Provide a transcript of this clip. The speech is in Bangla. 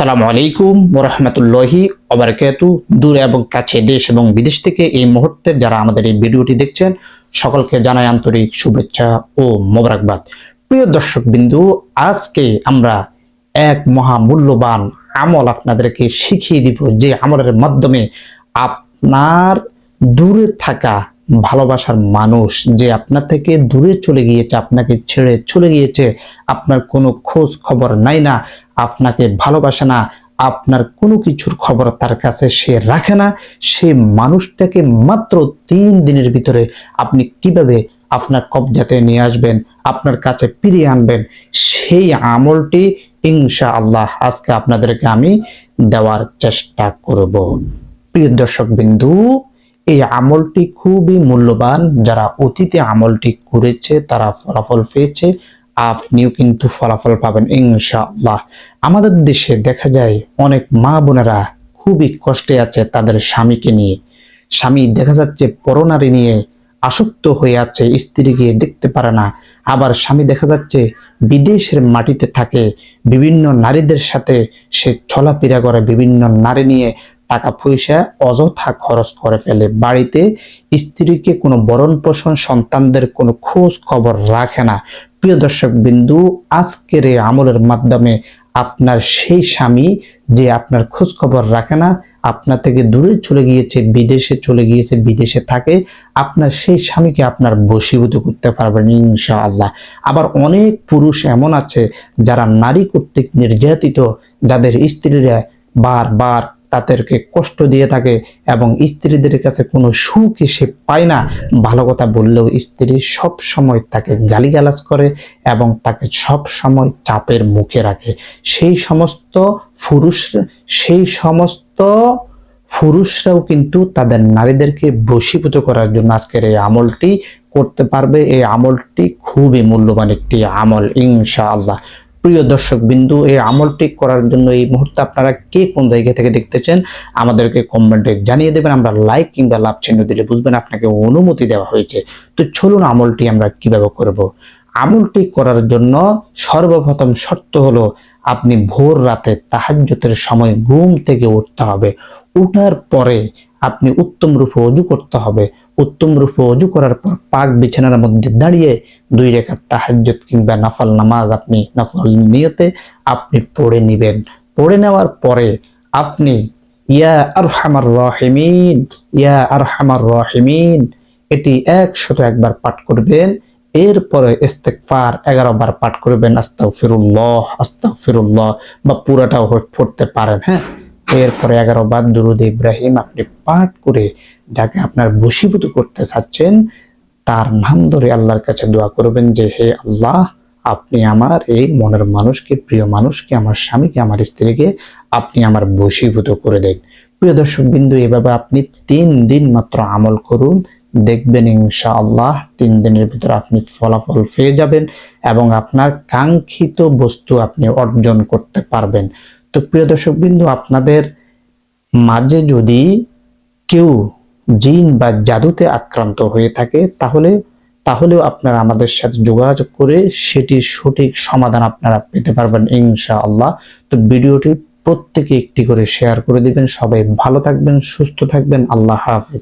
আসসালামু আলাইকুম ওরহমতুল্লাহি ওবরাকাতু। দূর এবং কাছে দেশ এবং বিদেশ থেকে এই মুহূর্তে যারা আমাদের এই ভিডিওটি দেখছেন, সকলকে জানাই আন্তরিক শুভেচ্ছা ও মোবারকবাদ। প্রিয় দর্শক বিন্দু আজকে আমরা এক মহামূল্যবান আমল আপনাদেরকে শিখিয়ে দিব যে আমলের মাধ্যমে আপনার দূরে থাকা ভালোবাসার মানুষ যে আপনার থেকে দূরে চলে গিয়েছে, আপনাকে ছেড়ে চলে গিয়েছে, আপনার কোনো খোঁজ খবর নাই না, আপনাকে ভালোবাসে না, আপনার কোনো কিছুর খবর তার কাছে সে রাখে না, সে মানুষটাকে মাত্র তিন দিনের ভিতরে আপনি কীভাবে আপনার কবজাতে নিয়ে আসবেন, আপনার কাছে ফিরিয়ে আনবেন, সেই আমলটি ইনশা আল্লাহ আজকে আপনাদেরকে আমি দেওয়ার চেষ্টা করব। প্রিয় দর্শক বিন্দু এই আমলটি খুবই মূল্যবান। যারা অতীতে আমলটি করেছে, তারা ফলাফল পেয়েছে। আপনিও কিন্তু ফলাফল পাবেন ইনশাআল্লাহ। আমাদের দেশে দেখা যায়, অনেক মা বোনেরা খুবই কষ্টে আছে তাদের স্বামীকে নিয়ে। স্বামী দেখা যাচ্ছে পরনারী নিয়ে আসক্ত হয়ে আছে, স্ত্রীকে দেখতে পারে না। আবার স্বামী দেখা যাচ্ছে বিদেশের মাটিতে থাকে। বিভিন্ন নারীদের সাথে সে চলাফেরা করে, বিভিন্ন নারী নিয়ে টাকা পয়সা অযথা খরচ করে ফেলে। বাড়িতে স্ত্রীকে কোনো বরণ পোষণ সন্তানদের কোনো খোঁজ খবর রাখে না। প্রিয় দর্শক বিন্দু, আজকের এই আমলের মাধ্যমে আপনার সেই স্বামী যে আপনার খোঁজ খবর রাখে না, আপনার থেকে দূরে চলে গিয়েছে, বিদেশে চলে গিয়েছে, বিদেশে থাকে, আপনার সেই স্বামীকে আপনার বশীভূত করতে পারবেন ইনশাআল্লাহ। আবার অনেক পুরুষ এমন আছে যারা নারী কর্তৃক নির্যাতিত, যাদের স্ত্রীরা বারবার তাদেরকে কষ্ট দিয়ে থাকে এবং স্ত্রীদের কাছে কোনো সুখ সে পায় না। ভালো কথা বললেও স্ত্রী সব সময় তাকে গালিগালাজ করে এবং তাকে সব সময় চাপের মুখে রাখে। সেই সমস্ত পুরুষ সেই সমস্ত পুরুষরাও কিন্তু তাদের নারীদেরকে বশীভূত করার জন্য আজকের এই আমলটি করতে পারবে। এই আমলটি খুবই মূল্যবান একটি আমল, ইনশাআল্লাহ। প্রিয় দর্শক বিন্দু এই আমলটি করার জন্য এই মুহূর্তে আপনারা কে কোন জায়গা থেকে দেখতেছেন আমাদেরকে কমেন্টে জানিয়ে দেবেন। আমরা লাইক কিংবা লাভ চিহ্ন দিলে বুঝবেন আপনাকে অনুমতি দেওয়া হয়েছে। তো চলুন আমলটি আমরা কীভাবে করব। আমলটি করার জন্য সর্বপ্রথম শর্ত হলো আপনি ভোর রাতে তাহাজ্জতের সময় ঘুম থেকে উঠতে হবে। উঠার পরে আপনি উত্তম রূপে অজু করতে হবে। উত্তম রূপে অজু করার পর পাক বিছানার মধ্যে দাঁড়িয়ে দুই রেখা তাহাজ্জত কিংবা নাফল নামাজ আপনি নাফল নিয়তে আপনি পড়ে নিবেন। পড়ে নেওয়ার পরে আপনি, ইয়া আর আরহামার রহিমিন, ইয়া আর আরহামার রহিমিন এটি একশত একবার পাঠ করবেন। এরপরে ইস্তেকফার এগারো বার পাঠ করবেন আস্তাও ফিরুল্লাহ আস্তাও ফিরুল্লাহ বা পুরাটাও পড়তে পারেন হ্যাঁ? এরপরে এগারো বার দুরুদ ইব্রাহিম আপনি পাঠ করে যাকে আপনার বশীভূত করতে চাচ্ছেন, তার নাম ধরে আল্লাহর কাছে দোয়া করবেন যে, হে আল্লাহ, আপনি আমার এই মনের মানুষকে, প্রিয় মানুষকে, আমার স্বামীকে, আমার স্ত্রীকে আপনি আমার বশীভূত করে দেন। প্রিয় দর্শক বিন্দু, এভাবে আপনি তিন দিন মাত্র আমল করুন, দেখবেন ইনশাআল্লাহ তিন দিনের ভিতরে আপনি ফলাফল পেয়ে যাবেন এবং আপনার কাঙ্ক্ষিত বস্তু আপনি অর্জন করতে পারবেন। তো প্রিয় দর্শক বিন্দু আপনাদের মাঝে যদি কেউ জিন বা জাদুতে আক্রান্ত হয়ে থাকে, তাহলে, তাহলেও আপনারা আমাদের সাথে যোগাযোগ করে সেটির সঠিক সমাধান আপনারা পেতে পারবেন ইনশাআল্লাহ। তো ভিডিওটি প্রত্যেকে একটি করে শেয়ার করে দিবেন। সবাই ভালো থাকবেন, সুস্থ থাকবেন। আল্লাহ হাফিজ।